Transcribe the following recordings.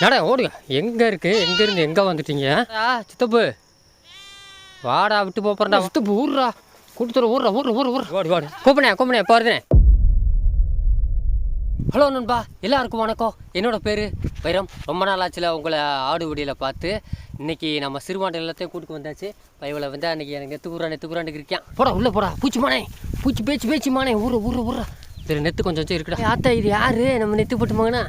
நடா ஓடுங்க. எங்கே இருக்கு? எங்கேருந்து எங்கே வந்துட்டீங்க? ஆ சித்தப்பு. வாடா விட்டு போறா சித்தப்பு ஊர்றா. கூட்டத்தில் ஊர்றா ஊர்ற ஊர் ஊர் ஓடு ஓடு. கூப்பினே கூப்பினே போகிறதுனே ஹலோ நண்பா. எல்லாருக்கும் வணக்கம். என்னோட பேர் வைரம். ரொம்ப நாள் ஆச்சுல உங்களை ஆடு விடியில் பார்த்து. இன்னைக்கு நம்ம சிறுவாண்டை எல்லாத்தையும் கூட்டுக்கு வந்தாச்சு. பைவலை வந்து அன்னைக்கு எனக்கு நெத்து குரான்னு இருக்கான் போடா உள்ளே போடா. பூச்சி மானே பூச்சி பேச்சு பேச்சு மானே ஊற ஊற ஊற இதில் நெத்து கொஞ்சம் கொஞ்சம் இருக்குடா. ஆத்தா இது யாரு? நம்ம நெத்து போட்டுமாங்கண்ணா.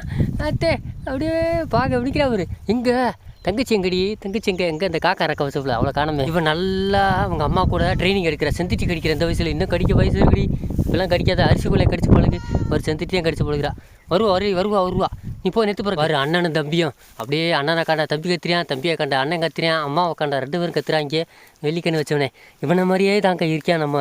ஆத்தே அப்படியே பார்க்க பிடிக்கிறா அவரு இங்கே தங்கச்சி எங்கடி? தங்கச்சி எங்க? எங்கே இந்த காக்கா ரக்க வசப்பில் அவ்வளோ காணாம. இவன் நல்லா அவங்க அம்மா கூட ட்ரைனிங் எடுக்கிற செந்திட்டி கடிக்கிற இந்த வயசில். இன்னும் கடிக்க வயசு இருக்குடி. இப்பெல்லாம் கடிக்காத அரிசிக்குள்ளே கடிச்சு பழகு. ஒரு செந்திட்டியும் கடிச்சு பழகுறா. வருவா வரு வருவா வருவா. நீ போய் நெத்து பிறகு வரு அண்ணனும் தம்பியும். அப்படியே அண்ணனை கண்டா தம்பி கத்துறியான் தம்பியை கண்ட அண்ணன் கத்துறியான் அம்மாவை கண்டா ரெண்டு பேரும் கத்துறாங்க. வெள்ளிக்கண்ணு வச்சவனே. இவனை மாதிரியே தாங்க இருக்கான் நம்ம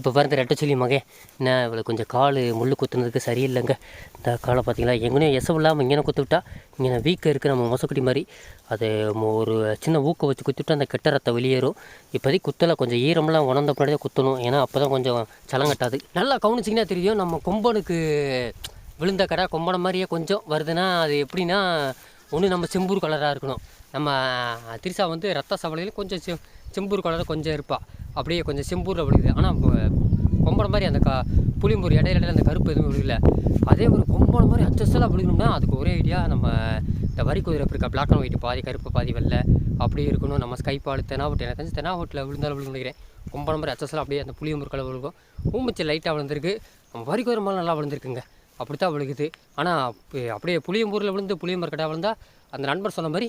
இப்போ பாருங்க ரெட்டச்சொல்லி மகன் என்ன இவ்வளோ கொஞ்சம் கால் முள் குத்துனதுக்கு சரியில்லைங்க. இந்த காலை பார்த்தீங்களா? எங்கேயும் எசவு இல்லாமல் இங்கே குத்து விட்டா இங்கே வீக்காக இருக்குது நம்ம மொசக்குட்டி மாதிரி. அது ஒரு சின்ன ஊக்க வச்சு குத்திவிட்டு அந்த கெட்ட ரத்தம் வெளியேறும். இப்போதைக்கு குத்தலை கொஞ்சம் ஈரம்லாம் உணர்ந்த பின்னாடி குத்தணும். ஏன்னா அப்போ தான் கொஞ்சம் சலங்கட்டாது நல்லா கவனிச்சிங்கன்னா தெரியும் நம்ம கொம்பனுக்கு விழுந்த கடை கொம்பனை மாதிரியே கொஞ்சம் வருதுன்னா அது எப்படின்னா ஒன்று நம்ம செம்பூர் கலராக இருக்கணும். நம்ம திரிசா வந்து ரத்த சவலையில் கொஞ்சம் செ செம்பூர் கலராக கொஞ்சம் இருப்பாள் அப்படியே கொஞ்சம் செம்பூரில் விழுகுது. ஆனால் கொம்பனை மாதிரி அந்த க புளியம்பூர் இடையில இடையில அந்த கருப்பு எதுவும் விழுகல. அதே ஒரு கொம்பனை மாதிரி அச்சஸ்டலாக விழுகணும்னா அதுக்கு ஒரே ஐடியா நம்ம இந்த வரி குதிரை இருக்க பிளாக் அண்ட் ஒயிட் பாதி கருப்பு பாதி வெள்ளை அப்படியே இருக்கணும். நம்ம ஸ்கைப்பால் தெனாவட்டு எனக்கு தெரிஞ்சு தெனாவட்டில் விழுந்தாலும் விழுந்து நினைக்கிறேன். கொம்பனை மாதிரி அச்சஸ்டலாக அப்படியே அந்த புளியம்பூர் கலை விழுகும். ஊமிச்சு லைட்டாக விழுந்திருக்கு. நம்ம வரி குதிரை மாதிரி நல்லா விழுந்திருக்குங்க. அப்படித்தான் விழுகுது. ஆனால் அப்படியே புளியம்பூரில் விழுந்து புளியம்பூர் கடை விழுந்தா அந்த நண்பர் சொன்ன மாதிரி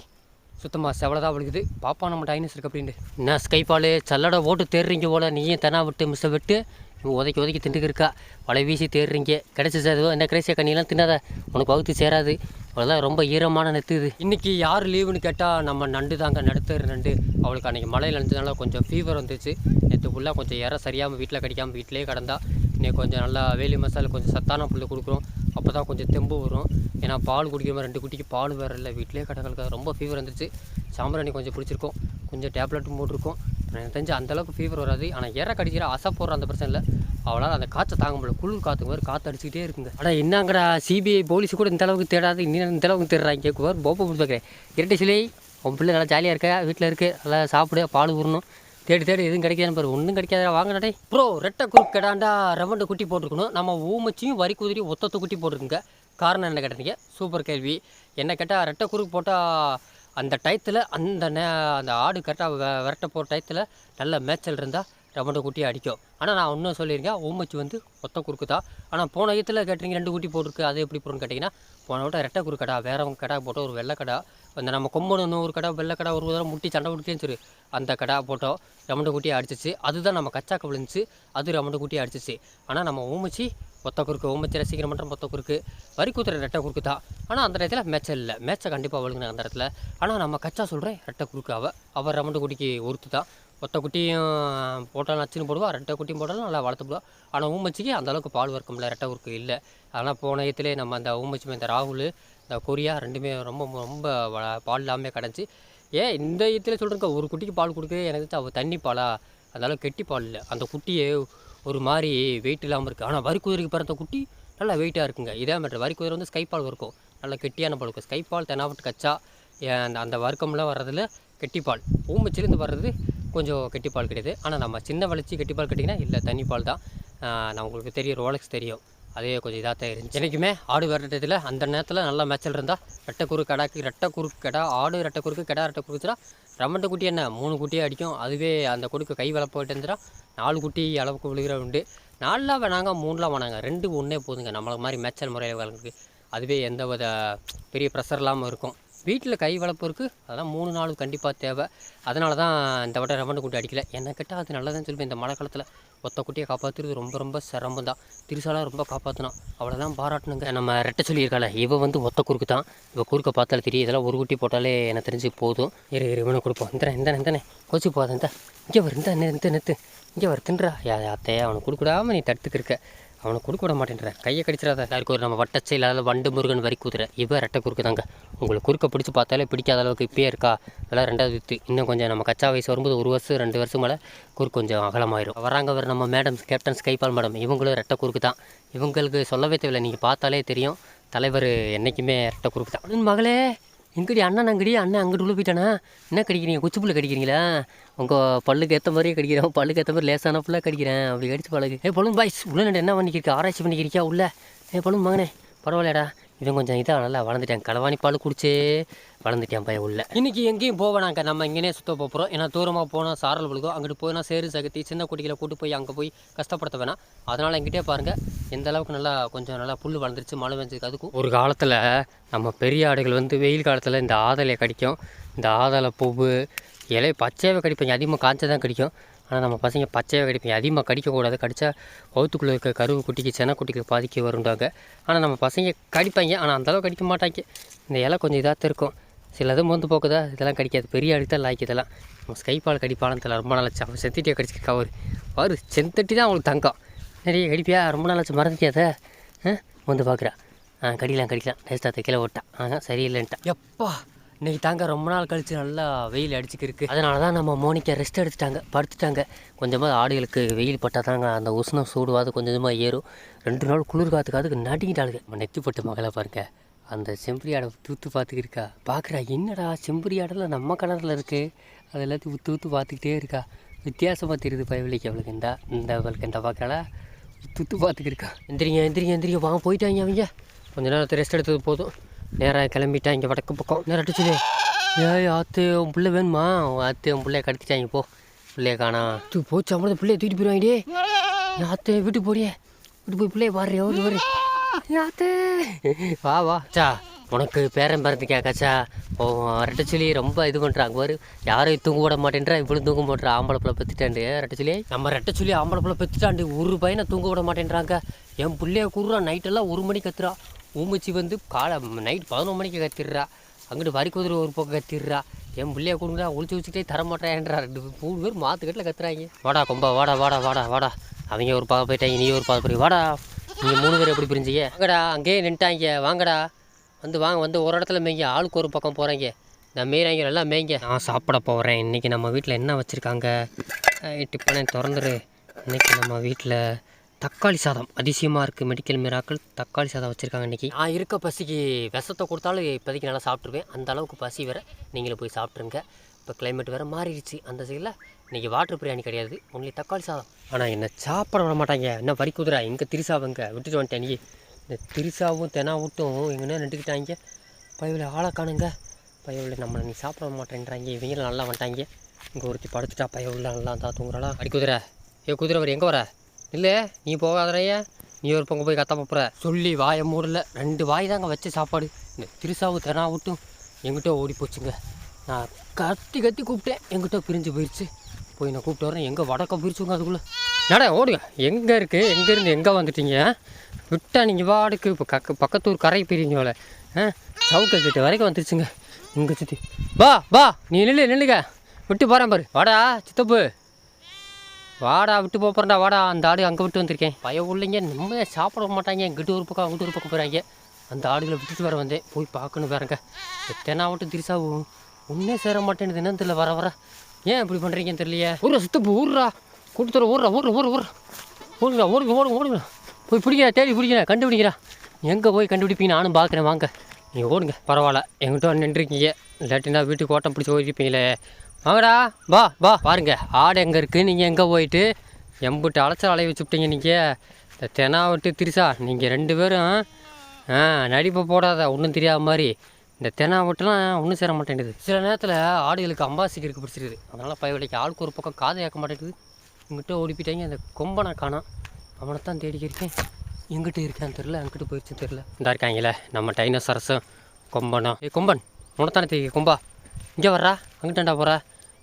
சுத்தமாக செவலதான் விழுகுது. பாப்பா நம்ம டைனஸ் இருக்கு அப்படின்ட்டு. என்ன ஸ்கைபாலு சல்லடை ஓட்டு தேடுறீங்க போல நீயும் தெனா விட்டு மிஸ்ஸை விட்டு இவன் உதைக்கி உதைக்கி திண்டுக்கு இருக்கா. வலை வீசி தேடுறீங்க கிடைச்சிச்சு அதுவோ என்ன கடைசியாக கண்ணியெல்லாம் தின்னாத? உனக்கு வகுத்து சேராது. அவ்வளோதான் ரொம்ப ஈரமான நெத்து இது. இன்றைக்கி யார் லீவுன்னு கேட்டால் நம்ம நண்டு தாங்க நடுத்தர் நண்டு. அவளுக்கு அன்றைக்கி மழையில் நினச்சதுனால கொஞ்சம் ஃபீவர் வந்துச்சு நேற்று ஃபுல்லாக கொஞ்சம் இற சரியாமல் வீட்டில் கிடைக்காமல் வீட்டிலே கிடந்தா. இன்னைக்கு கொஞ்சம் நல்லா வேலி மசாலா கொஞ்சம் சத்தான புல்லு கொடுக்குறோம். அப்போ தான் கொஞ்சம் தெம்பு வரும். ஏன்னா பால் குடிக்காம ரெண்டு குட்டிக்கு பால் வேறு இல்லை. வீட்டிலே கடங்களுக்கு ரொம்ப ஃபீவர் வந்துருச்சு. சாம்பிராணி கொஞ்சம் பிடிச்சிருக்கோம் கொஞ்சம் டேப்லெட்டும் போட்டிருக்கோம். எனக்கு தெரிஞ்சு அந்தளவுக்கு ஃபீவர் வராது. ஆனால் இற கடிக்கிற அசை போடுற அந்த பிரச்சனை இல்லை. அவளால் அந்த காற்றை தாங்க முடியல. குளிர் காற்று மாதிரி காற்று அடிச்சுக்கிட்டே இருக்குங்க. அட என்னங்கடா? சிபிஐ போலீஸ் கூட இந்த அளவுக்கு தேடாது. இன்னும் இந்த அளவுக்கு தேடுறாங்க. கேட்குவார் போப்பை பார்க்குறேன். இரட்டை சிலை உன் பிள்ளை நல்லா ஜாலியாக இருக்க? வீட்டில் இருக்கு. நல்லா சாப்பிடு பால் ஊறணும். தேடி தேடி எதுவும் கிடைக்காதுன்னு பாரு. ஒன்றும் கிடைக்காதா வாங்கினே ப்ரோ ரெட்டை குரூப் கெடாண்டா ரவண்டு குட்டி போட்டிருக்கணும். நம்ம ஊமச்சியும் வரி குதிரி ஒத்தத்தை குட்டி போட்டிருக்குங்க. காரணம் என்ன கேட்டீங்க? சூப்பர் கேள்வி. என்ன கேட்டால் ரெட்டை குரூப் போட்டால் அந்த டயத்தில் அந்த நே அந்த ஆடு கரெக்டாக விரட்ட போகிற டயத்தில் நல்ல மேய்ச்சல் இருந்தால் ரவண்டு குட்டி அடிக்கும். ஆனால் நான் ஒன்றும் சொல்லியிருக்கேன் ஊமச்சி வந்து ஒத்த குறுக்கு தான். ஆனால் போன இடத்துல கேட்டிருக்கீங்க ரெண்டு குட்டி போட்டிருக்கு. அது எப்படி போகிறோன்னு கேட்டிங்கன்னா போன விட்ட ரெட்டை குறுக்கடா கடா வேறவங்க கடா போட்டால் ஒரு வெள்ளை கடா. அந்த நம்ம கொம்பனு ஒரு கடை வெள்ளை கடை ஒரு தடவை முட்டி சண்டை கொடுத்தேன்னு சொல்லி அந்த கடை போட்டோம். ரெமண்டு குட்டியை அடிச்சிச்சு. அதுதான் நம்ம கச்சாக்க விழுந்துச்சு. அது ரெமண்டு குட்டியை அடிச்சிச்சு. ஆனால் நம்ம ஊமைச்சி ஒத்த குறுக்கு ஊமச்சி ரசிக்கிற மட்டும் ஒத்த குறுக்கு. வரி குத்துற ரெட்டை குறுக்கு தான். ஆனால் அந்த இடத்துல மேட்சல் இல்லை. மேட்சை கண்டிப்பாக விழுங்கின அந்த இடத்துல. ஆனால் நம்ம கச்சா சொல்கிறேன் ரெட்டை குறுக்கு அவள் அவள் ரமண்டு குட்டிக்கு ஒருத்து தான். ஒத்த குட்டியும் போட்டாலும் நச்சுன்னு போடுவாள் ரெட்டை குட்டியும் போட்டாலும் நல்லா வளர்த்து போடுவா ஆனால் ஊமச்சிக்கு அந்தளவுக்கு பால் வர்க்கம்ல ரெட்டை குறுக்கு இல்லை. அதனால் போன இடத்துல நம்ம அந்த ஊமச்சி இந்த ராகுல் கொரியா ரெண்டுமே ரொம்ப ரொம்ப பால் இல்லாமல் கிடச்சி ஏன் இந்த இதில் சொல்கிறேங்க ஒரு குட்டிக்கு பால் கொடுக்குறது எனக்கு தெரிஞ்சு அவள் தண்ணி பாலா? அதனால கெட்டி பால் இல்லை. அந்த குட்டியே ஒரு மாதிரி வெயிட் இல்லாமல் இருக்குது ஆனால் வரி குதிரைக்கு பிறந்த குட்டி நல்லா வெயிட்டாக இருக்குங்க. இதே மாதிரி வரி குதிரை வந்து ஸ்கை பால் இருக்கும் நல்லா கெட்டியான பால் இருக்கும். ஸ்கை பால் தெனாவட்டு கச்சா. அந்த அந்த வர்க்கம்லாம் வர்றதுல கெட்டிப்பால் ஊமச்சிலேருந்து வர்றது கொஞ்சம் கெட்டிப்பால் கிடையாது. ஆனால் நம்ம சின்ன வளர்ச்சி கெட்டிப்பால் கேட்டிங்கன்னா இல்லை தண்ணி பால் தான். நான் உங்களுக்கு தெரியும் ரோலக்ஸ் தெரியும். அதே கொஞ்சம் இதாக தான் இருந்துச்சு. எனக்குமே ஆடு விரட்டத்தில் அந்த நேரத்தில் நல்லா மேய்ச்சல் இருந்தால் ரெட்டை குறு கடாக்கு ரெட்டை குறுக்கு கடா ஆடு ரெட்டை குறுக்கு கடா ரெட்டை குறுக்குச்சுனா ரம்மண்ட குட்டி என்ன? மூணு குட்டியே அடிக்கும். அதுவே அந்த கொடுக்க கை வளர்ப்பு இருந்துச்சுனா நாலு குட்டி அளவுக்கு விழுகிற உண்டு. நாலாம் வேணாங்க மூணுலாம் வேணாங்க. ரெண்டு ஒன்றே போதுங்க நம்மளுக்கு மாதிரி மேய்ச்சல் முறையில் வளர்க்குறதுக்கு. அதுவே எந்த வித பெரிய ப்ரெஷர் இல்லாமல் இருக்கும். வீட்டில் கை வளர்ப்பு இருக்குது அதெல்லாம் மூணு நாள் கண்டிப்பாக தேவை. அதனால தான் இந்த வட்டம் ரமண்டு குட்டி அடிக்கல. என்ன கேட்டால் அது நல்லதுன்னு சொல்லுவேன். இந்த மழை காலத்தில் ஒத்த குட்டியை காப்பாற்றுறது ரொம்ப ரொம்ப சிரமம் தான் திருசாலாக ரொம்ப காப்பாற்றினா அவ்வளோ தான் பாராட்டணுங்க. நம்ம ரெட்டை சொல்லியிருக்காள இவ வந்து ஒத்த குறுக்கு தான் இவ குறுக்க பார்த்தாலே தெரியும். இதெல்லாம் ஒரு குட்டி போட்டாலே எனக்கு தெரிஞ்சு போதும். இரு இவனை கொடுப்போம். இந்த இந்த இந்தனே. கோச்சி போகாத இந்த. இங்கே வருந்தா இந்த இந்த நெத்து இங்கே வருத்துன்றா தின்றா. யா அத்தையா அவனுக்கு நீ தடுத்துக்கிருக்க அவனை கொடுக்க விட மாட்டேன்ற. கையை கடிச்சிடாத. யாருக்கு ஒரு நம்ம வட்டச்சை இல்லாத வண்டு முருகன் வரி குதிரை. இவ ரெட்டை குறுக்கு தாங்க. உங்களுக்கு குறுக்க பிடிச்சி பார்த்தாலே பிடிக்காத அளவுக்கு இப்பயே இருக்கா? அதெல்லாம் ரெண்டாவது வித்து. இன்னும் கொஞ்சம் நம்ம கச்சா வயசு வரும்போது ஒரு வருஷம் ரெண்டு வருஷம் மேலே குறுக்கு கொஞ்சம் அகலமாயிரும். வராங்க வர நம்ம மேடம் கேப்டன் ஸ்கைபால் மேடம் இவங்களும் ரெட்டை குறுக்கு தான். இவங்களுக்கு சொல்லவே தேவையில்லை. நீங்கள் பார்த்தாலே தெரியும். தலைவர் என்றைக்குமே ரெட்டை குறுக்கு தான். மகளே! எங்கடி அண்ணன் அங்கடி? அண்ணன் அங்கிட்டு உள்ள போயிட்டானா? என்ன கடிக்கிறீங்க? குச்சி புள்ள கடிக்கிறீங்களா? உங்கள் பல்லுக்கு ஏற்ற மாதிரியே கடிக்கிறேன். பல்லுக்கு ஏற்ற மாதிரி லேசான ஃபுல்லாக கடிக்கிறேன். அப்படி கடிச்சு பழகு. ஏ பொழுது பாய்ஸ் உள்ள என்ன பண்ணிக்கிறீங்க ஆராய்ச்சி பண்ணிக்கிறியா? உள்ள. ஏ பொழுது மகனே பரவாயில்லடா இவன் கொஞ்சம் இதாக நல்லா வளர்ந்துட்டேன். களவாணி பால் குடிச்சே. வளர்ந்துட்டேன் பையன் உள்ள. இன்னைக்கு எங்கேயும் போவேனாங்க நம்ம இங்கேனே சுத்த போகிறோம் ஏன்னா தூரமாக போனால் சாரல் விழுகும். அங்கிட்டு போனால் சேரு சகத்தி சின்ன குட்டிகளை கூட்டு போய் அங்கே போய் கஷ்டப்படுத்த வேணாம். அதனால் எங்கிட்டே பாருங்கள் எந்த அளவுக்கு நல்லா கொஞ்சம் நல்லா புல் வளர்ந்துருச்சு மழை பெஞ்சதுக்கு அதுக்கும். ஒரு காலத்தில் நம்ம பெரிய ஆடுகள் வந்து வெயில் காலத்தில் இந்த ஆதலையை கடிக்கும். இந்த ஆதலை பூவு இலை பச்சையாகவே கடிப்பாங்க அதிகமாக காய்ச்சா தான் கடிக்கும். ஆனால் நம்ம பசங்க பச்சையாக கடிப்பாங்க அதிகமாக கடிக்கக்கூடாது. கடிச்சா வவுத்துக்குள்ளே இருக்க கருவு குட்டிக்கு சென குட்டிக்கு பாதிக்க வருண்டாங்க ஆனால் நம்ம பசங்க கடிப்பாங்க. ஆனால் அந்தளவு கடிக்க மாட்டாங்க. இந்த இலை கொஞ்சம் இதாக இருக்கும். சிலது மோந்து போக்குதா? இதெல்லாம் கடிக்காது. பெரிய தான் லாய்க்கு இதெல்லாம். ஸ்கைப்பால் கடிப்பாலும் தெரியல. ரொம்ப நாளாச்சு அவன் செத்திட்டியாக கடிச்சிருக்கா அவர் அவர் செந்தட்டி தான் அவங்களுக்கு தங்கம். நிறைய கடிப்பியா ரொம்ப நாளாச்சு மறந்துட்டியாத வந்து பார்க்குறா ஆ? கடிக்கலாம் கடிக்கலாம். டேஸ்ட்டாக கீழே ஓட்டான் ஆ சரியில்லைன்ட்டா. எப்பா இன்னைக்கு தாங்க ரொம்ப நாள் கழிச்சு நல்லா வெயில் அடிச்சுக்கிருக்கு அதனால தான் நம்ம மோனிக்கா ரெஸ்ட் எடுத்துட்டாங்க. படுத்துட்டாங்க. கொஞ்சமாக ஆடுகளுக்கு வெயில் பட்டால் தாங்க அந்த உஷ்ணம் சூடுவாது கொஞ்சம் கொஞ்சமாக ஏறும். ரெண்டு நாள் குளிர் காத்துக்காதுக்கு நடுங்கிட்டாளுங்க. நம்ம நெத்தி போட்டு மகளை பாருங்க. அந்த செம்பரி ஆடை தூத்து பார்த்துக்கிட்டு இருக்கா பார்க்குறா என்னடா செம்பரி ஆடெல்லாம் நம்ம கலரில் இருக்குது அது எல்லாத்தையும் ஊற்று ஊற்று பார்த்துக்கிட்டே இருக்கா. வித்தியாசமாக தெரியுது பயவலிக்கு அவளுக்கு இந்த இந்த அவளுக்கு இந்த பார்க்கல துத்து பார்த்துக்கிட்டு இருக்கா எந்திரிங்க எந்திரிங்க எந்திரிங்க வாங்க போயிட்டாங்க அவங்க. கொஞ்ச நேரத்தை ரெஸ்ட் எடுத்தது போதும். நேராக கிளம்பிட்டா இங்கே வடக்கு பக்கம். நேரம் அடிச்சுது ஏய் ஆத்து உன் பிள்ளை வேணுமா? ஆத்து உன் பிள்ளைய கடத்திட்டாங்க போ. பிள்ளைய காணா. தூ போச்சு அவ்வளோ பிள்ளைய தூக்கிட்டு போயிடுவாங்கடே என் ஆத்து வீட்டுக்கு போடியே வீட்டுக்கு போய் பிள்ளைய பாரு ஒரு வரு வா வா. சா உனக்கு பேரன் பிறந்துக்கா கச்சா ஓ ரெட்டச்சொலி ரொம்ப இது பண்ணுறாங்க பாரு யாரையும் தூங்க விட மாட்டேன்றா இவ்வளோ தூங்க மாட்டேறா ஆம்பளை பிள்ளை பெற்றுட்டாண்டு ரெட்டச்சொலி நம்ம ரெட்டச்சொலி ஆம்பளை பிள்ளை பெற்றுட்டாண்டு ஒரு பையனை தூங்க விட மாட்டேன்றாங்க. என் பிள்ளைய கூறுறா நைட்டெல்லாம் ஒரு மணி கத்துறா. ஊமச்சி வந்து காலை நைட் பதினொரு மணிக்கு கத்திடுறா. அங்கிட்டு வரி குதிரை ஒரு பக்கம் கத்திடுறா. என் பிள்ளைய கொடுங்கடா ஒழிச்சு வச்சுக்கிட்டே தரமாட்டேன்றா ரெண்டு மூணு பேர் மாத்துக்கட்டில் கத்துறாங்க. வாடா கொம்பா வாடா வாடா வாடா வாடா. அவங்க ஒரு பாதை போயிட்டாங்க நீ ஒரு பாதை போய் வாடா. நீங்கள் மூணு பேர் எப்படி பிரிஞ்சிங்க? வாங்கடா அங்கேயே நின்ட்டாங்க. வாங்கடா. வந்து வாங்க வந்து ஒரு இடத்துல மேய்ங்க. ஆளுக்கு ஒரு பக்கம் போகிறீங்க நான் மீறாங்க நல்லா மேய்ங்க. நான் சாப்பிட போகிறேன் இன்றைக்கி நம்ம வீட்டில் என்ன வச்சுருக்காங்க? டிப்பனை திறந்துரு. இன்றைக்கி நம்ம வீட்டில் தக்காளி சாதம். அதிசயமாக இருக்குது மெடிக்கல் மிராக்கள் தக்காளி சாதம் வச்சுருக்காங்க இன்றைக்கி நான் இருக்க பசிக்கு விஷத்தை கொடுத்தாலும் இப்போதைக்கு நல்லா சாப்பிட்ருவேன் அந்த அளவுக்கு பசி வேறு. நீங்களும் போய் சாப்பிட்ருங்க இப்போ கிளைமேட் வேறு மாறிடுச்சு. அந்த சைடில் இன்றைக்கி வாட்டர் பிரியாணி கிடையாது. ஒன்லி தக்காளி சாதம். ஆனால் என்ன சாப்பிட விட மாட்டாங்க. என்ன வரி குதிரை இங்கே திரிசாவங்க? விட்டுட்டு வந்துட்டேன் நீ இந்த திரிசாவும் தெனாவட்டும் எங்கன்னா நட்டுக்கிட்டாங்க பயவில் ஆளை காணுங்க. பயவில் நம்மளை நீ சாப்பிட மாட்டேன்றாங்க. இவங்களும் நல்லா வந்துட்டாங்க. இங்கே ஒருத்தி படுத்துட்டா பயவில் நல்லா தான் தூங்குறாளா? அடி குதிரை. ஏ குதிரை வர எங்கே வர? இல்லை நீ போகாதறையே நீ ஒரு பக்கம் போய் கத்த போகிற சொல்லி வாயை மூடல. ரெண்டு வாய் தாங்க வச்ச சாப்பாடு. இந்த திருசாவு தெனாவட்டும் எங்கிட்ட ஓடி போச்சுங்க நான் கத்தி கத்தி கூப்பிட்டேன். எங்கிட்ட பிரிஞ்சு போயிடுச்சு போய் நான் கூப்பிட்டு வரேன். எங்கே வடக்க பிரிச்சுங்க அதுக்குள்ளே. நட ஓடுங்க. எங்கே இருக்குது எங்கேருந்து எங்கே வந்துட்டீங்க? விட்டா நீங்கள் வாடுக்கு. இப்போ கக்க பக்கத்தூர் கரை பிரிஞ்சோல ஆ சவுக்க கிட்ட வரைக்கும் வந்துருச்சுங்க. இங்கே சுற்றி வா வா. நீ நில்லு நில்லுங்க. விட்டு போகிறேன் பாரு. வாடா சித்தப்பு. வாடா விட்டு போகிறேன்டா வாடா. அந்த ஆடு அங்கே விட்டு வந்திருக்கேன். பய உள்ளைங்க நிம்மதியாக சாப்பிட மாட்டாங்க. இங்கிட்டு ஒரு பக்கம் அங்கிட்டு ஒரு பக்கம் போகிறாங்க அந்த ஆடுகளை விட்டுட்டு வர வந்தேன். போய் பார்க்கணும் பாருங்க எத்தனை ஆகட்டும் திருசாவும். ஒன்றே சேர மாட்டேன்னு என்னன்னு தெரியல வர வர ஏன் இப்படி பண்ணுறீங்கன்னு தெரியலையே? ஊரா சுத்தப்பு ஊர்றா கூட்டத்தோட ஊர்றா ஊர்ற ஊர் ஊர் ஓடுங்க ஓடுங்க ஓடுங்க ஓடுங்க. போய் பிடிக்கிறா தேடி பிடிக்கிறா கண்டுபிடிக்கிறா. எங்கே போய் கண்டுபிடிப்பீங்க? நானும் பார்க்குறேன் வாங்க. நீங்கள் ஓடுங்க. பரவாயில்ல. எங்கிட்ட நின்றுருக்கீங்க. இல்லாட்டினா வீட்டுக்கு ஓட்டம் பிடிச்சி ஓடிருப்பீங்களே. வாங்கடா வா வா. பாருங்க ஆடு எங்கே இருக்குது நீங்கள் எங்கே போயிட்டு? எம்பிட்டு அலைச்சல் அலைய வச்சுப்பிட்டீங்க நீங்கள் இந்த தெனா விட்டு திரிசா. நீங்கள் ரெண்டு பேரும் ஆ நடிப்பை போடாத. ஒன்றும் தெரியாத மாதிரி. இந்த தென்னை விட்டுலாம் ஒன்றும் சேர மாட்டேங்குது. சில நேரத்தில் ஆடுகளுக்கு அம்பாசிக்கு பிடிச்சிருக்குது. அதனால் பயவலைக்கு ஆளுக்கு ஒரு பக்கம் காதை ஏற்க மாட்டேங்குது. இங்கிட்ட ஓடி போயிட்டாங்க அந்த கொம்பனை காணோம் அவனை தான் தேடி இருக்கேன். எங்கிட்ட இருக்கான்னு தெரில அங்கிட்டு போயிடுச்சு தெரில இந்த இருக்காங்களே நம்ம டைனோசரஸும் கொம்பனும் ஏ கொம்பன் உனத்தானே தெரியும் கொம்பா. இங்கே வர்றா அங்கிட்டாண்டா போகிறா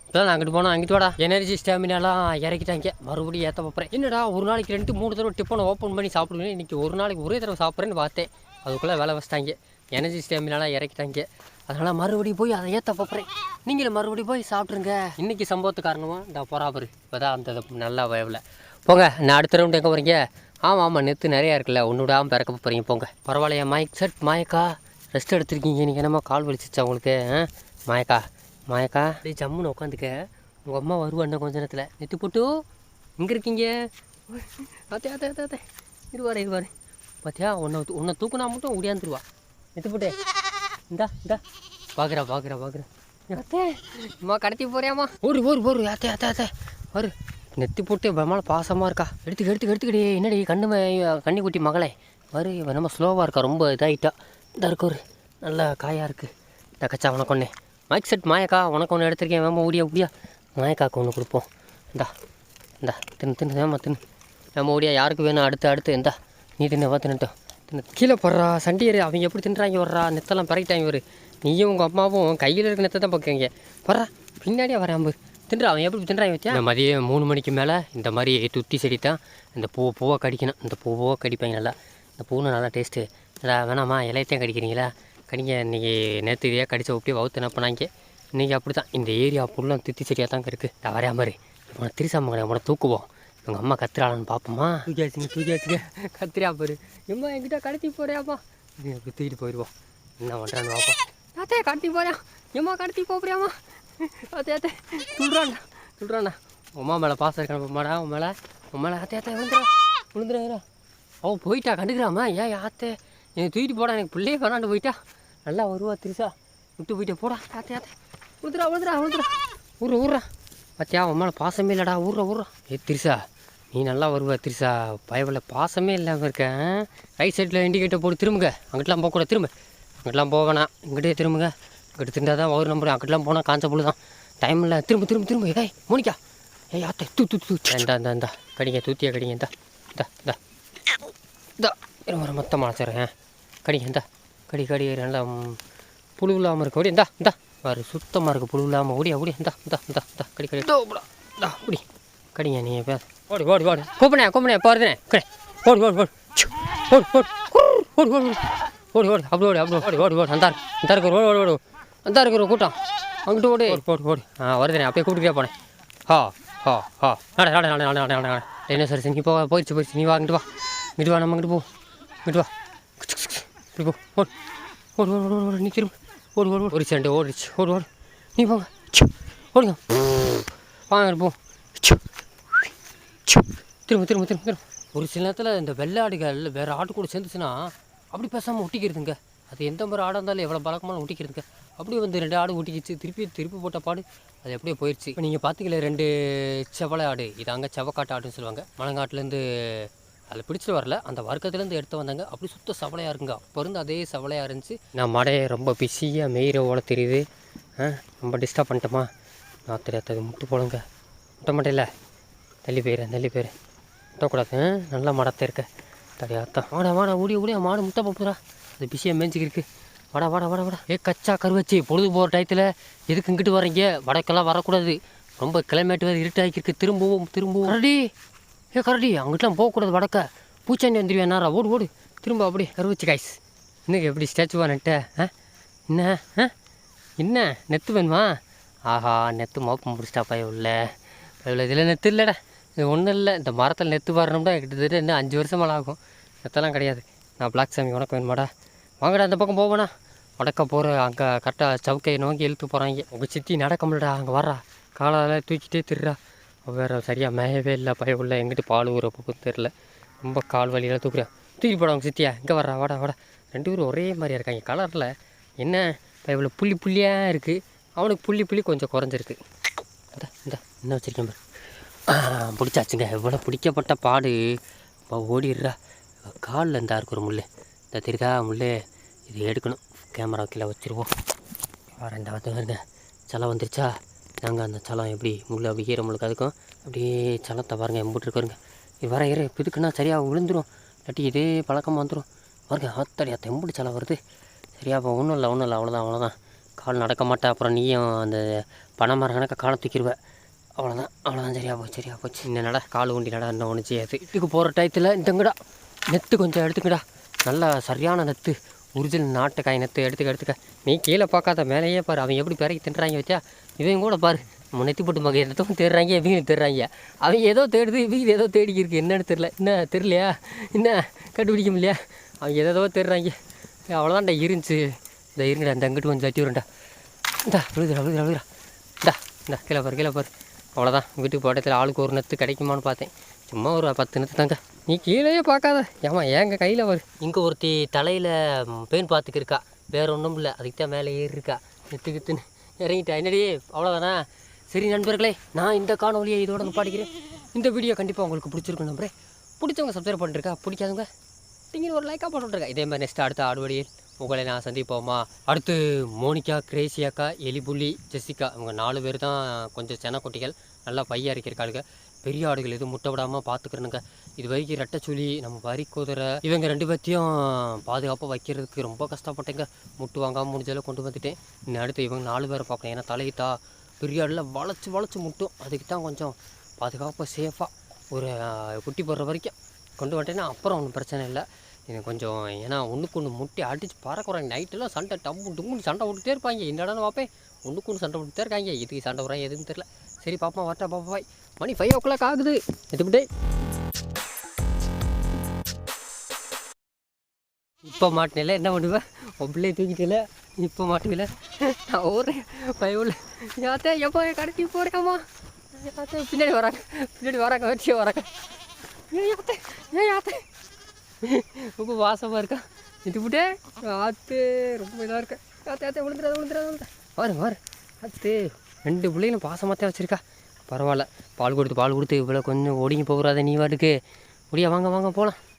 இப்போதான் அங்கிட்டு போனோம் அங்கிட்டு வாடா. எனர்ஜி ஸ்டாமினாலாம் இறக்கிட்டாங்க. மறுபடியும் ஏற்ற போகிறேன் என்னடா ஒரு நாளைக்கு ரெண்டு மூணு தடவை டிஃபனை ஓப்பன் பண்ணி சாப்பிடுவேன் இன்றைக்கி ஒரு நாளைக்கு ஒரே தடவை சாப்பிட்றேன்னு பார்த்தேன். அதுக்குள்ளே வேலை வச்சிட்டாங்க. எனர்ஜி ஸ்டேமினாலாம் இறக்கிட்டாங்க. அதனால் மறுபடியும் போய் அதை ஏற்ற போகிறேன் நீங்களும் மறுபடியும் போய் சாப்பிட்ருங்க இன்றைக்கி சம்பவத்து காரணமாக இந்த பொறாபரு இப்போ தான் அந்த நல்லா வயவில் போங்க நான் அடுத்த ரவுண்டு எங்கே போகிறீங்க ஆமாம் ஆமாம் நெத்து நிறையா இருக்குல்ல. ஒன்று விடாமல் பிறக்க போகிறீங்க போங்க. பரவாயில்லையா மயக் செட் மாயக்கா ரெஸ்ட் எடுத்திருக்கீங்க. நீங்கள் என்னம்மா கால் வலிச்சிச்சா உங்களுக்கு? மாயக்கா மாயக்கா அப்படியே ஜம்முன்னு உட்காந்துக்க. உங்கள் அம்மா வருவா இன்னும் கொஞ்ச நேரத்தில். நெத்து போட்டு இங்கே இருக்கீங்க? அத்தே அத்தே அத்தே அத்தே இருவாரு இருவாரு பார்த்தியா உன்னை உன்னை தூக்குனா மட்டும் ஓடியாந்துருவா. எடுத்து போட்டே. இந்தா இந்தா. பார்க்குறா பார்க்குறா பார்க்குறா அத்தே. அம்மா கடத்தி போறியாம்மா. ஓடு ஓடு ஓடு. அத்தே அத்தே அத்தே. வரு நெத்தி போட்டு பயமான பாசமாக இருக்கா. எடுத்துக்க எடுத்துக்க எடுத்துக்கடி. என்னடி கண்ணு மே- கன்னி குட்டி மகளே. வரு இவன் நம்ம ஸ்லோவாக இருக்கா. ரொம்ப இதாகிட்டா இந்த இருக்கு ஒரு. நல்ல காயாக இருக்குது இந்த கச்சா உனக்கு ஒன்று மைக் செட் மாயக்கா உனக்கு ஒன்று எடுத்திருக்கேன். வேமா ஓடியா ஓடியா. மாயக்காக்கு ஒன்று கொடுப்போம். இந்தா இந்தா. தின்னு தின்னு வேமா தின்னு. வேமா ஓடியா. யாருக்கு வேணும்? அடுத்து அடுத்து. இந்தா. நீ தின்னு வா தின்னுட்டோம் கீழே போடுறா சண்டியர் அவங்க எப்படி தின்றாங்க வர்றா நெத்தெல்லாம் பறக்கிட்டாங்க வரு நீயும் உங்கள் அம்மாவும் கையில் இருக்க நெத்தை தான் பார்க்குறீங்க போடுறா பின்னாடியே வரேன் பாரு தின்றா அவன் எப்படி தின்றாங்க வச்சா இந்த மதியம் மூணு மணிக்கு மேலே இந்த மாதிரி துத்தி செடி தான் இந்த பூ பூவை கடிக்கணும். இந்த பூவை கடிப்பாங்க நல்லா. இந்த பூனை நல்லா டேஸ்ட்டு நல்லா வேணாமா இலையத்தையும் கடிக்கிறீங்களா? கடிங்க இன்றைக்கி நேற்று இதையாக கடிச்ச அப்படியே வவுத்து என்ன பண்ணாங்க? இன்றைக்கி அப்படி தான் இந்த ஏரியா ஃபுல்லாக துத்தி செடியாக தான் இருக்குது நான் வரையா மாதிரி உன திரிசா உன தூக்குவோம். எங்கள் அம்மா கத்துறாளான்னு பார்ப்போமா தூக்கியாச்சுங்க தூக்கியாச்சுங்க. கத்திரியா பாரு. எம்மா என்கிட்ட கடத்தி போறியாப்பா நீ அப்படி தூக்கிட்டு போயிடுவோம் என்ன பண்ணுறான்னு பார்ப்போம் அத்தே கடத்தி போறியா எம்மா கடத்தி போறியாம்மா. அத்தே அத்தே துள்றான்டா துள்றான்டா உமா மேலே பாசம் இருக்கணும் மாடா உன் மேலே. உன் மேலே அத்தே அத்தே விழுந்துடா விழுந்துடுறா அவன் போயிட்டா கண்டுக்கிறாமா ஏன் ஆத்தே? என்னை தூக்கிட்டு போடா எனக்கு பிள்ளையே வேணாண்டு போயிட்டா. நல்லா வருவா திருசா. விட்டு போயிட்டே. போடா ஆத்தே ஆத்தே விழுந்துடா விழுந்துடா விழுந்துடா ஊர் ஊர்றா. பார்த்தியா அவன் மேலே பாசமே இல்லைடா. ஊர்ற ஊர்றா. ஏ திரிசா நீ நல்லா வருவ திரிசா பயவில் பாசமே இல்லாமல் இருக்கேன் ரைட் சைடில் இண்டிகேட்டர் போட்டு திரும்புங்க. அங்கிட்டலாம் போகக்கூடாது. திரும்ப. அங்கிட்டலாம் போக வேணாம். இங்கிட்டே திரும்புங்க. இங்கிட்ட திருந்தால் தான் ஒரு நம்பர் அங்கிட்டலாம் போனால் காஞ்ச பொழுது தான். டைம் இல்லை. திரும்ப திரும்ப திரும்ப. ஏய் மோனிக்கா ஏய் ஆத்தே தூ தூ தூ. இந்தா இந்தா இந்தா. கடிங்க தூத்தியா கடிங்க. இந்தா இந்தா இந்தா. இந்தா. இருங்க ஒரு மொத்தமாக அழைச்சிட்றேன் கடிங்க இந்தா. கடி கடி நல்லா புழுவில்லாமல் புழு இல்லாமல் இருக்க. ஓடி இந்தா இந்தா. பாரு சுத்தமாக இருக்குது புழு இல்லாமல் ஓடியா ஓடி இந்தா இந்தா இந்தா இந்தா. கடி கடி இப்படா. இந்தா ஓடி. கடிங்க நீ பேச ஓடி ஓடி ஓடி. கூப்பினே கூப்பினே போகிறதுனே கடை. ஓடி ஓடி ஓடி. ஓடி ஓடி. ஓடி ஓடி. ஓடி ஓடி. அப்படி ஓடி அப்படி ஓடி. ஓடி ஓடி அந்த அந்த இருக்கிற ஓடி ஓடி ஓடி அந்த இருக்கிற கூட்டம். அங்கிட்டு ஓடி. ஓடி ஓடி ஓடி ஆ வருதுனே. அப்படியே கூப்பிட்டுட்டே போனேன். ஹா ஹா ஹா. நட நட நட நட நட நட. என்ன சார் நீ போ போயிடுச்சு போயிடுச்சு நீ வா இங்கிட்டு வா. இங்கிட்டு வா நம்ம இங்கிட்டு போ. இங்கிட்டு வா. இப்படி போ. ஓடு. ஓடு ஓடு ஓடு ஓடு. நீ திரும்ப. ஓடு ஓடு ஒரு சண்டை ஓடிச்சு. ஓடு ஓடு. நீ போங்க. ஓடுங்க. வாங்க போ திரும்ப திரும்ப திரும்ப திரும்ப. ஒரு சில நேரத்தில் இந்த வெள்ளாடுகள் வேறு ஆடு கூட சேர்ந்துச்சுன்னா அப்படி பேசாமல் ஒட்டிக்கிறதுங்க. அது எந்த மாதிரி ஆடாக இருந்தாலும் எவ்வளோ பழக்கமான ஒட்டிக்கிறதுங்க. அப்படியே வந்து ரெண்டு ஆடு ஒட்டிக்கிச்சு. திருப்பி திருப்பி போட்ட பாடு அது எப்படியோ போயிடுச்சு இப்போ நீங்கள் பார்த்தீங்களே ரெண்டு செவலை ஆடு. இதாங்க செவக்காட்டு ஆடுன்னு சொல்லுவாங்க. மலங்காட்டிலேருந்து அதில் பிடிச்சிட்டு வரல. அந்த வர்க்கத்துலேருந்து எடுத்து வந்தாங்க. அப்படி சுத்த சவலையாக இருக்குங்க. அப்போ இருந்து அதே சவலையாக இருந்துச்சு. நான் மடையை ரொம்ப பிஸியாக மேயிற ஓல தெரியுது. ஆ ரொம்ப டிஸ்டர்ப் பண்ணிட்டோமா? நான் தெரியாதது முட்டு போடுங்க. முட்ட மாட்டேல தள்ளி போயிடுறேன் தள்ளி போயிடுறேன் முட்டக்கூடாது? நல்லா மடத்தை இருக்க. தடையாத்தான் வாடா வாடா ஓடி ஓடியா மாடு முட்டை போட்டுறா. அது பிஸியாக மேய்ச்சிக்கிருக்கு வாடா வாடா வாடா வாடா. ஏ கச்சா கருவச்சி பொழுது போகிற டயத்தில் எதுக்கு இங்கிட்டு வரீங்க வடக்கெல்லாம் வரக்கூடாது. ரொம்ப கிளைமேட் வேறு இருட்டாகிருக்கு திரும்பவும் திரும்பவும். கரடி ஏ கரடி அங்கிட்டலாம் போகக்கூடாது வடக்க. பூச்சாண்டி வந்துடுவேன் ஓடு ஓடு. திரும்ப அப்படி அறுவச்சு காய்ஸ் இன்னைக்கு எப்படி ஸ்டாச்சுவா நெட்ட ஆ? என்ன? ஆ? என்ன? நெத்து வேணுமா? ஆஹா நெத்து மோப்பம் முடிச்சிட்டா பய உள்ள. இவ்வளோ இதில் நெத்து இல்லைடா. இது ஒன்றும் இல்லை. இந்த மரத்தில் நெத்து வரணும்னா கிட்டத்தட்ட இன்னும் அஞ்சு வருஷம் மேலே ஆகும். நெத்தெல்லாம் கிடையாது. நான் பிளாக் சாமி உனக்கு வேணுமாடா? வாங்கடா அந்த பக்கம் போவேண்ணா வடக்க போகிற அங்கே கரெக்டாக சவுக்கையை நோக்கி இழுத்து போகிறாங்க உங்கள் சித்தி நடக்க முடியலடா அங்கே வர்றா காலால் தூக்கிட்டே திருடா. வேறு சரியாக மேயவே இல்லை பய உள்ள எங்கிட்டு பால் ஊற போகும் தெரில ரொம்ப கால் வலியெல்லாம் தூக்குறேன் தூக்கி போடா சித்தியா. இங்கே வர்றா வாடா வாடா. ரெண்டு பேரும் ஒரே மாதிரியா இருக்காங்க. கலரில் என்ன? இப்போ இவ்வளோ புள்ளி புள்ளியாக இருக்குது அவனுக்கு புள்ளி புள்ளி கொஞ்சம் குறைஞ்சிருக்கு. இந்த இந்த என்ன வச்சுருக்கேன் பாரு. பிடிச்சாச்சுங்க. இவ்வளோ பிடிக்கப்பட்ட பாடு. அவ ஓடிடுறா. காலில் இருந்தா இருக்கு ஒரு முள் இந்த தெரியுதா முள் இது எடுக்கணும். கேமரா கீழே வச்சுருவோம். ரெண்டாவது வருங்க செலவு வந்துருச்சா? நாங்கள் அந்த சலம் எப்படி முள் அப்படி ஈர முழுக்க அதுக்கும் அப்படியே சலத்தை பாருங்க எம்பிட்டு இது வர ஏற பிதுக்குன்னா சரியாக விழுந்துரும் இல்லாட்டி இதே பழக்கமாக வந்துடும் பாருங்க அத்தை தெம்புடி சலம் வருது. சரியாக அப்போ ஒன்றும் இல்லை ஒன்றும் இல்லை அவ்வளோதான் அவ்வளோதான் கால் நடக்க மாட்டேன் அப்புறம் நீயும் அந்த பனைமரம் கணக்க காலை தூக்கிடுவ அவ்வளோதான் அவ்வளோதான் சரியாக போச்சு சரியாக போச்சு. இந்த நட கால் ஊண்டி நட இன்னும் ஒன்று செய்யாது. வீட்டுக்கு போகிற டயத்தில் இந்தங்கடா நெத்து கொஞ்சம் எடுத்துக்கடா நல்லா சரியான நெத்து. ஒரிஜினல் நாட்டுக்காய் நெத்து எடுத்துக்க எடுத்துக்க. நீ கீழே பார்க்காத மேலேயே பாரு. அவன் எப்படி பிறகு தின்றாங்க வச்சா இவன் கூட பாரு. முன்னெத்தி நெத்தி போட்டு மகை எடுத்தவங்க தேடுறாங்க இவங்களும் தேடுறாங்க. அவங்க ஏதோ தேடுது இவங்க ஏதோ தேடிக்கி இருக்கு. என்னன்னு தெரில என்ன தெரியலையா? என்ன கண்டுபிடிக்க முடியலையா? அவங்க ஏதோ தேடுறாங்க. அவ்வளோதான்டா இருந்துச்சு. இந்த இருங்கடா இந்த அங்கிட்டு கொஞ்சம் தட்டி வரும்டா இந்தா விழுதுடா விழுதுடா விழுதுடா. இந்தா இந்தா கீழே பாரு கீழே பாரு. அவ்வளோதான் வீட்டுக்கு போட்டத்தில் ஆளுக்கு ஒரு நெத்து கிடைக்குமான்னு பார்த்தேன். சும்மா ஒரு பத்து நெத்து தாங்க நீ கீழேயே பார்க்காத. ஏமா எங்கள் கையில் வரு. இங்கே ஒருத்தி தலையில் பெயின் பார்த்துக்கு இருக்கா வேற ஒன்றும் இல்லை. அதுக்கு தான் மேலே ஏறி இருக்கா எத்து கித்துன்னு இறங்கிட்டா. என்னடி? அவ்வளோதானா சரி நண்பர்களே நான் இந்த காணொலியை இதோட நிப்பாட்டிக்கிறேன் இந்த வீடியோ கண்டிப்பாக உங்களுக்கு பிடிச்சிருக்கும் நம்புறேன். பிடிச்சவங்க சப்ஸ்கிரைப் பண்ணிருக்கா பிடிக்காதவங்க நீங்கள் ஒரு லைக்காக போட்டுருக்கா இதே மாதிரி நெக்ஸ்ட் அடுத்த ஆடுவடியில் உங்களை நான் சந்திப்போமா? அடுத்து மோனிகா கிரேசியாக்கா எலிபுள்ளி ஜெசிகா இவங்க நாலு பேர் தான் கொஞ்சம் செனக்குட்டிகள். நல்லா பையா இருக்கிறக்காளுங்க பெரிய ஆடுகள் எதுவும் முட்டை விடாமல் பார்த்துக்கிறனுங்க இது வரைக்கும் ரெட்டச்சுழி நம்ம வரி குதிரை இவங்க ரெண்டு பேர்த்தையும் பாதுகாப்பாக வைக்கிறதுக்கு ரொம்ப கஷ்டப்பட்டேங்க. முட்டு வாங்காமல் முடிஞ்சாலும் கொண்டு வந்துட்டேன். இன்னும் அடுத்து இவங்க நாலு பேரை பார்க்கணும். ஏன்னா தலையிட்டா பெரிய ஆடில் வளைச்சி வளைச்சி முட்டும் அதுக்கு தான் கொஞ்சம் பாதுகாப்பாக சேஃபாக ஒரு குட்டி போடுற வரைக்கும் கொண்டு வந்துட்டேன்னா அப்புறம் ஒன்றும் பிரச்சனை இல்லை. எனக்கு கொஞ்சம் ஏன்னா ஒன்றுக்கு ஒன்று முட்டி அடித்து பறக்குறாங்க நைட்டெல்லாம் சண்டை டம்மு டும்முன்னு சண்டை விட்டுட்டே இருப்பாங்க. என்னடான்னு பார்ப்பேன்? ஒன்றுக்கு ஒன்று சண்டை விட்டுட்டே இருக்காங்க. எதுக்கு சண்டை விட்றாங்க எதுன்னு தெரில சரி பாப்பா வரட்டா பாப்பா பாய் மணி ஃபைவ் ஓ கிளாக் ஆகுது. எதுபடி இப்போ மாட்டினில என்ன பண்ணுவேன் ஒப்பிள்ளையே தூக்கிட்டில இப்போ மாட்டுவில. நான் ஓடுறேன் பயவுல யாத்தே எப்போ கடைக்கு போகிறேம்மா யாத்தே பின்னாடி வராங்க. பின்னாடி வராங்க வச்சு வராங்க. ஏ யாத்தே ஏ யாத்தே ரொம்ப வாசமாக இருக்கா? இது விட்டே ஆத்து ரொம்ப இதாக இருக்கேன் யாத்தே யாத்தே விழுந்துடாது விழுந்துடாது விழுந்துடா வாரு பாரு ஆத்து ரெண்டு பிள்ளைகளும் பாசமாக தான் வச்சுருக்கா. பரவாயில்ல. பால் கொடுத்து பால் கொடுத்து இவ்வளோ கொஞ்சம் ஒடுங்கி போகிறாத நீ வாட்டுக்கு. முடியா வாங்க வாங்க போகலாம்